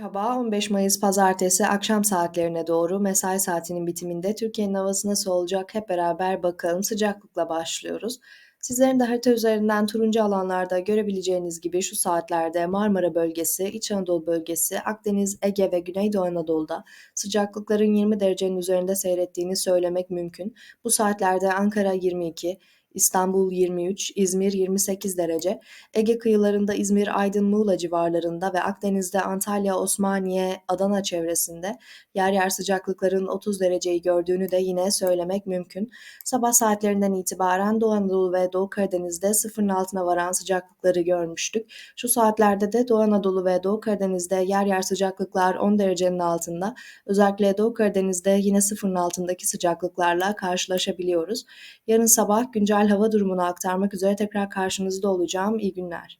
Merhaba, 15 Mayıs Pazartesi akşam saatlerine doğru mesai saatinin bitiminde Türkiye'nin havası nasıl olacak hep beraber bakalım. Sıcaklıkla başlıyoruz. Sizlerin de harita üzerinden turuncu alanlarda görebileceğiniz gibi şu saatlerde Marmara bölgesi, İç Anadolu bölgesi, Akdeniz, Ege ve Güneydoğu Anadolu'da sıcaklıkların 20 derecenin üzerinde seyrettiğini söylemek mümkün. Bu saatlerde Ankara 22, İstanbul 23, İzmir 28 derece, Ege kıyılarında İzmir, Aydın, Muğla civarlarında ve Akdeniz'de Antalya, Osmaniye, Adana çevresinde yer yer sıcaklıkların 30 dereceyi gördüğünü de yine söylemek mümkün. Sabah saatlerinden itibaren Doğu Anadolu ve Doğu Karadeniz'de sıfırın altına varan sıcaklıkları görmüştük. Şu saatlerde de Doğu Anadolu ve Doğu Karadeniz'de yer yer sıcaklıklar 10 derecenin altında. Özellikle Doğu Karadeniz'de yine sıfırın altındaki sıcaklıklarla karşılaşabiliyoruz. Yarın sabah güncel hava durumunu aktarmak üzere tekrar karşınızda olacağım. İyi günler.